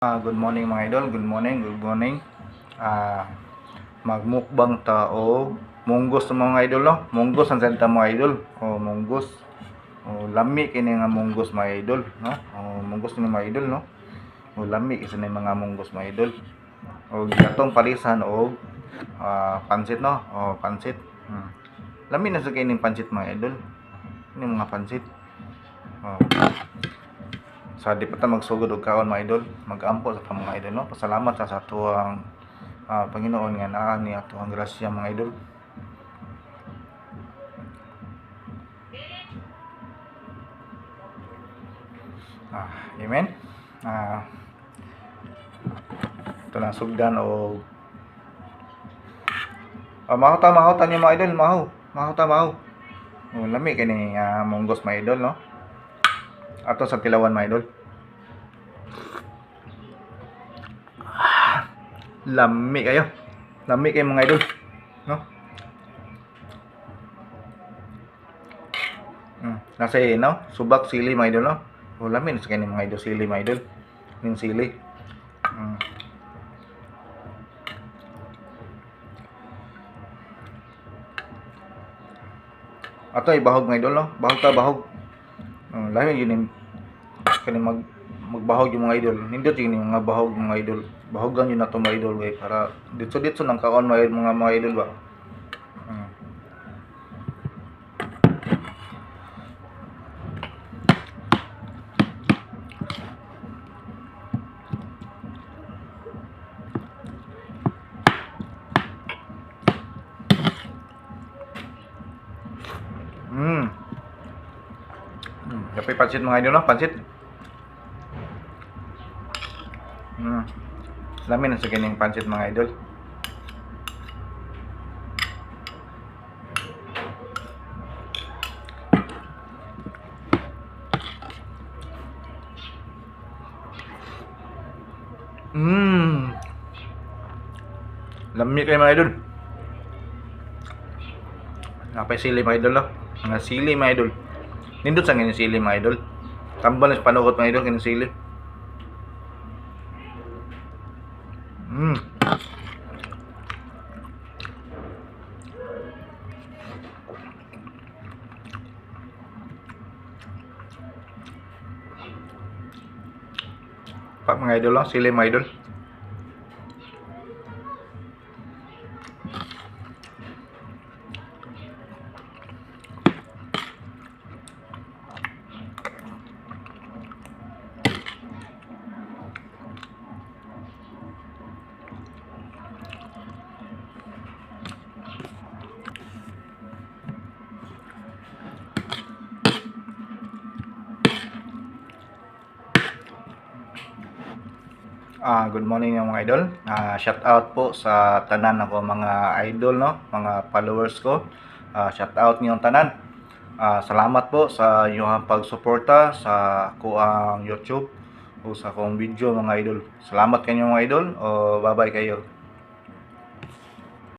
Ah, good morning mga idol, good morning, good morning. Ah, magmukbang ta og munggos mga idol no. Munggos ang salita mga idol. O munggos. O lami kini nga munggos mga idol, no? O munggos ni mga idol no. O lami isa ni mga munggos mga idol. O gatong palisan og ah, pansit no. O pansit. Hmm. Lami na sa kining pansit mga idol. Ini mga pansit. Oh. Sa di pa ta magsugod og kaon mga idol magampo sa ta mga idol no? Pasalamat sa sa tuwang ah, Panginoon nga naa ni ato ang grasya mga idol. Ah amen. Ah ito na sugdan o ah, mahaw ta mahaw ta niyo mga idol mahaw mahaw ta mahaw oh, lami kini uh, monggos mga idol no? Ato sa tilawan mga idol lami kayo. Lami kayo mga idol. No? Mm. nasa no? Subak sili mga idol no? O lami na sa kanin mga idol sili mga idol. Min sili. Mm. ato ay bahog mga idol no? Bahog ta bahog. Uh, lami yun yung mag magbahog yung mga idol nindot yun yung mga bahog mga idol bahogan yun na to mga idol kay para ditso ditso nang kaon mga mga, mga idol ba Hmm. Mm. Mm. Kapay pansit mga idol no, pansit. Mm. Na sa kining pansit mga idol. Mmm. Lami kayo mga idol. Napay sili mga idol no. Mga sili mga idol. Nindot sa ganyan sili mga idol. Tambal na sa panukot mga idol ganyan sili. Mm. Pa mga idol no, sili mga idol. Ah, good morning mga idol. Ah, shout out po sa tanan ako mga idol no, mga followers ko. Ah, shout out niyong tanan. Ah, salamat po sa inyong pagsuporta sa kuang YouTube o sa kong video mga idol. Salamat kanyo mga idol. O bye-bye kayo.